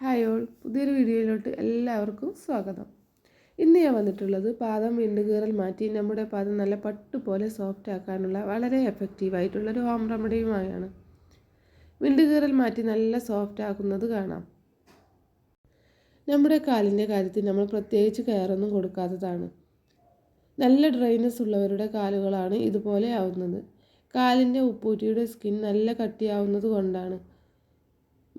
Hi all. പുതിയൊരു വീഡിയോയിലോട്ട് എല്ലാവർക്കും സ്വാഗതം. ഇന്ന് ഞാൻ വന്നിട്ടുള്ളത് പാദം വിണ്ടുകീറൽ മാറ്റി നമ്മുടെ പാദം നല്ല പട്ടുപോലെ സോഫ്റ്റ് ആക്കാനുള്ള വളരെ എഫക്റ്റീവായിട്ടുള്ളൊരു ഹോം റെമഡിയുമായാണ് വിണ്ടുകീറൽ മാറ്റി നല്ല സോഫ്റ്റ് ആക്കുന്നത് കാണാം. നമ്മുടെ കാലിന്റെ കാര്യത്തിൽ നമ്മൾ പ്രത്യേകിച്ച് കെയറൊന്നും കൊടുക്കാത്തതാണ്. നല്ല ഡ്രൈനസ് ഉള്ളവരുടെ കാലുകളാണ് ഇതുപോലെ ആവുന്നത്. കാലിന്റെ ഉപ്പൂറ്റിയുടെ സ്കിൻ നല്ല കട്ടിയാവുന്നത് കൊണ്ടാണ്.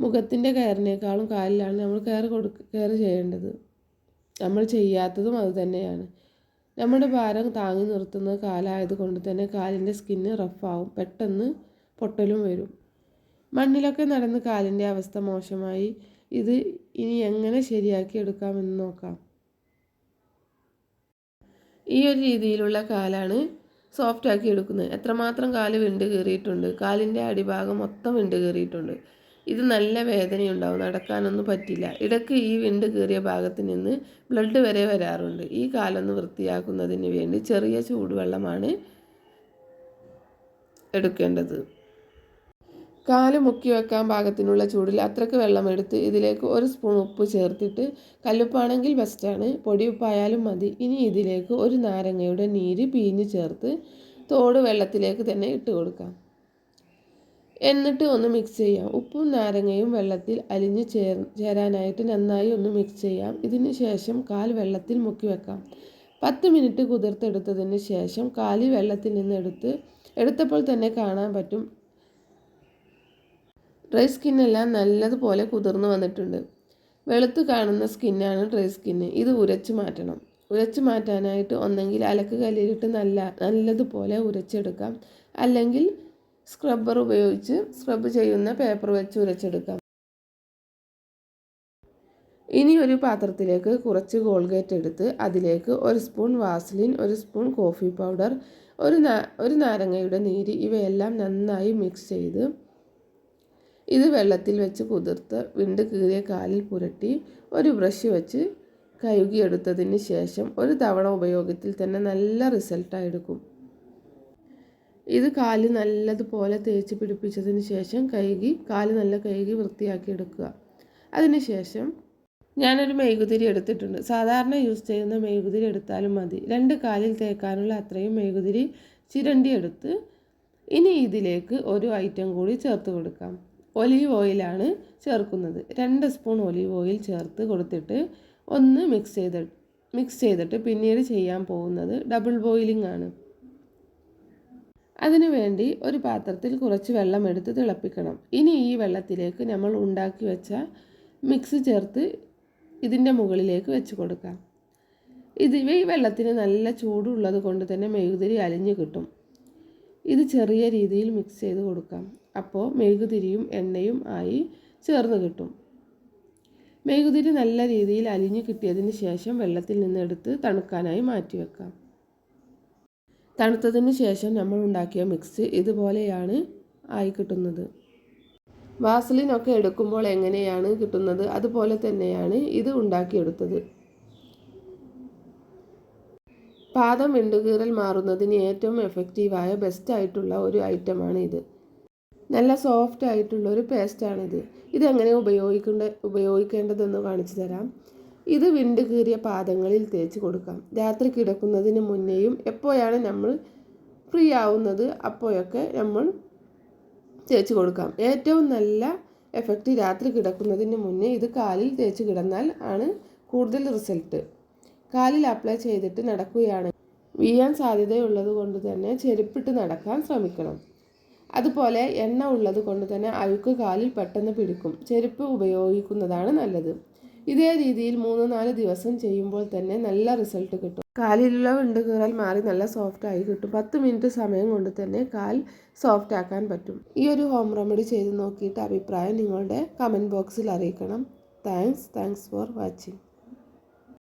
മുഖത്തിന്റെ കെയറിനേക്കാളും കാലിലാണ് നമ്മൾ കെയർ കൊടുക്ക കെയർ ചെയ്യേണ്ടത്. നമ്മൾ ചെയ്യാത്തതും അതുതന്നെയാണ് നമ്മുടെ ഭാരം താങ്ങി നിർത്തുന്നത് കാലായത് കൊണ്ട് തന്നെ കാലിന്റെ സ്കിന്ന് റഫാവും പെട്ടെന്ന് പൊട്ടലും വരും. മണ്ണിലൊക്കെ നടന്ന് കാലിന്റെ അവസ്ഥ മോശമായി. ഇത് ഇനി എങ്ങനെ ശരിയാക്കി എടുക്കാമെന്ന് നോക്കാം. ഈ ഒരു രീതിയിലുള്ള കാലാണ് സോഫ്റ്റ് ആക്കി എടുക്കുന്നത്. എത്രമാത്രം കാൽ വിണ്ട് കയറിയിട്ടുണ്ട് കാലിന്റെ അടിഭാഗം മൊത്തം വിണ്ട് കയറിയിട്ടുണ്ട് ഇത് നല്ല വേദനയുണ്ടാവും നടക്കാനൊന്നും പറ്റില്ല. ഇടയ്ക്ക് ഈ വിണ്ട് കീറിയ ഭാഗത്ത് നിന്ന് ബ്ലഡ് വരെ വരാറുണ്ട്. ഈ കാലൊന്ന് വൃത്തിയാക്കുന്നതിന് വേണ്ടി ചെറിയ ചൂടുവെള്ളമാണ് എടുക്കേണ്ടത്. കാൽ മുക്കി വെക്കാൻ പാകത്തിനുള്ള ചൂടിൽ അത്രയ്ക്ക് വെള്ളം എടുത്ത് ഇതിലേക്ക് ഒരു സ്പൂൺ ഉപ്പ് ചേർത്തിട്ട് കല്ലുപ്പാണെങ്കിൽ ബെസ്റ്റാണ് പൊടി ഉപ്പായാലും മതി. ഇനി ഇതിലേക്ക് ഒരു നാരങ്ങയുടെ നീര് പിഴിഞ്ഞ് ചേർത്ത് തോട് വെള്ളത്തിലേക്ക് തന്നെ ഇട്ട് കൊടുക്കാം. എന്നിട്ട് ഒന്ന് മിക്സ് ചെയ്യാം. ഉപ്പും നാരങ്ങയും വെള്ളത്തിൽ അലിഞ്ഞ് ചേർ ചേരാനായിട്ട് നന്നായി ഒന്ന് മിക്സ് ചെയ്യാം. ഇതിന് ശേഷം കാൽ വെള്ളത്തിൽ മുക്കി വെക്കാം. പത്ത് മിനിറ്റ് കുതിർത്തെടുത്തതിന് ശേഷം കാലി വെള്ളത്തിൽ നിന്ന് എടുത്ത് എടുത്തപ്പോൾ തന്നെ കാണാൻ പറ്റും ഡ്രൈ സ്കിന്നെല്ലാം നല്ലതുപോലെ കുതിർന്നു വന്നിട്ടുണ്ട്. വെളുത്ത് കാണുന്ന സ്കിന്നാണ് ഡ്രൈ സ്കിന്ന് ഇത് ഉരച്ചു മാറ്റണം. ഉരച്ചു മാറ്റാനായിട്ട് ഒന്നെങ്കിൽ അലക്ക് കല്ലിലിട്ട് നല്ല നല്ലതുപോലെ ഉരച്ചെടുക്കാം. അല്ലെങ്കിൽ സ്ക്രബ്ബർ ഉപയോഗിച്ച് സ്ക്രബ് ചെയ്യുന്ന പേപ്പർ വെച്ച് ഉരച്ചെടുക്കാം. ഇനി ഒരു പാത്രത്തിലേക്ക് കുറച്ച് കോൾഗേറ്റ് എടുത്ത് അതിലേക്ക് ഒരു സ്പൂൺ വാസ്ലിൻ ഒരു സ്പൂൺ കോഫി പൗഡർ ഒരു ഒരു നാരങ്ങയുടെ നീര് ഇവയെല്ലാം നന്നായി മിക്സ് ചെയ്ത് ഇത് വെള്ളത്തിൽ വെച്ച് കുതിർത്ത് വിണ്ട് കീറിയ കാലിൽ പുരട്ടി ഒരു ബ്രഷ് വെച്ച് കഴുകിയെടുത്തതിന് ശേഷം ഒരു തവണ ഉപയോഗത്തിൽ തന്നെ നല്ല റിസൾട്ടായെടുക്കും ഇത് കാൽ നല്ലതുപോലെ തേച്ച് പിടിപ്പിച്ചതിന് ശേഷം കഴുകി കാൽ നല്ല കഴുകി വൃത്തിയാക്കി എടുക്കുക. അതിനുശേഷം ഞാനൊരു മെഴുകുതിരി എടുത്തിട്ടുണ്ട്. സാധാരണ യൂസ് ചെയ്യുന്ന മെഴുകുതിരി എടുത്താലും മതി. രണ്ട് കാലിൽ തേക്കാനുള്ള അത്രയും മെഴുകുതിരി ചിരണ്ടി എടുത്ത് ഇനി ഇതിലേക്ക് ഒരു ഐറ്റം കൂടി ചേർത്ത് കൊടുക്കാം. ഒലീവ് ഓയിലാണ് ചേർക്കുന്നത്. രണ്ട് സ്പൂൺ ഒലീവ് ഓയിൽ ചേർത്ത് കൊടുത്തിട്ട് ഒന്ന് മിക്സ് ചെയ്ത് മിക്സ് ചെയ്തിട്ട് പിന്നീട് ചെയ്യാൻ പോകുന്നത് ഡബിൾ ബോയിലിംഗ് ആണ്. അതിനു വേണ്ടി ഒരു പാത്രത്തിൽ കുറച്ച് വെള്ളം എടുത്ത് തിളപ്പിക്കണം. ഇനി ഈ വെള്ളത്തിലേക്ക് നമ്മൾ ഉണ്ടാക്കി വെച്ച മിക്സ് ചേർത്ത് ഇതിന്റെ മുകളിലേക്ക് വെച്ച് കൊടുക്കാം. ഇത് ഈ വെള്ളത്തിന് നല്ല ചൂടുള്ളത് കൊണ്ട് തന്നെ മെഴുകുതിരി അലിഞ്ഞു കിട്ടും. ഇത് ചെറിയ രീതിയിൽ മിക്സ് ചെയ്ത് കൊടുക്കാം. അപ്പോൾ മെഴുകുതിരിയും എണ്ണയും ആയി ചേർന്ന് കിട്ടും. മെഴുകുതിരി നല്ല രീതിയിൽ അലിഞ്ഞു കിട്ടിയതിന് ശേഷം വെള്ളത്തിൽ നിന്ന് എടുത്ത് തണുക്കാനായി മാറ്റി വെക്കാം. തണുത്തതിന് ശേഷം നമ്മൾ ഉണ്ടാക്കിയ മിക്സ് ഇതുപോലെയാണ് ആയി കിട്ടുന്നത്. വാസലിനൊക്കെ എടുക്കുമ്പോൾ എങ്ങനെയാണ് കിട്ടുന്നത്? അതുപോലെ തന്നെയാണ് ഇത് ഉണ്ടാക്കിയെടുത്തത്. പാദം വിണ്ടുകീറൽ മാറുന്നതിന് ഏറ്റവും എഫക്റ്റീവായ ബെസ്റ്റ് ആയിട്ടുള്ള ഒരു ഐറ്റമാണ് ഇത്. നല്ല സോഫ്റ്റ് ആയിട്ടുള്ള ഒരു പേസ്റ്റാണിത് ഇതെങ്ങനെ ഉപയോഗിക്കേണ്ട ഉപയോഗിക്കേണ്ടതെന്ന് കാണിച്ചു തരാം. ഇത് വിണ്ട് കീറിയ പാദങ്ങളിൽ തേച്ച് കൊടുക്കാം. രാത്രി കിടക്കുന്നതിന് മുന്നേയും എപ്പോഴാണ് നമ്മൾ ഫ്രീ ആവുന്നത് അപ്പോഴൊക്കെ നമ്മൾ തേച്ച് കൊടുക്കാം. ഏറ്റവും നല്ല എഫക്റ്റ് രാത്രി കിടക്കുന്നതിന് മുന്നേ ഇത് കാലിൽ തേച്ച് കിടന്നാൽ ആണ് കൂടുതൽ റിസൾട്ട് കാലിൽ അപ്ലൈ ചെയ്തിട്ട് നടക്കുകയാണ് വീഴാൻ സാധ്യതയുള്ളത് കൊണ്ട് തന്നെ ചെരുപ്പിട്ട് നടക്കാൻ ശ്രമിക്കണം. അതുപോലെ എണ്ണ ഉള്ളത് കൊണ്ട് തന്നെ അഴുക്ക് കാലിൽ പെട്ടെന്ന് പിടിക്കും. ചെരുപ്പ് ഉപയോഗിക്കുന്നതാണ് നല്ലത്. ഇതേ രീതിയിൽ മൂന്ന് നാല് ദിവസം ചെയ്യുമ്പോൾ തന്നെ നല്ല റിസൾട്ട് കിട്ടും. കാലിലുള്ള വിണ്ട് മാറി നല്ല സോഫ്റ്റ് ആയി കിട്ടും. പത്ത് മിനിറ്റ് സമയം കൊണ്ട് തന്നെ കാൽ സോഫ്റ്റ് ആക്കാൻ പറ്റും. ഈ ഒരു ഹോം റെമഡി ചെയ്ത് നോക്കിയിട്ട് അഭിപ്രായം നിങ്ങളുടെ കമന്റ് ബോക്സിൽ അറിയിക്കണം. Thanks thanks for watching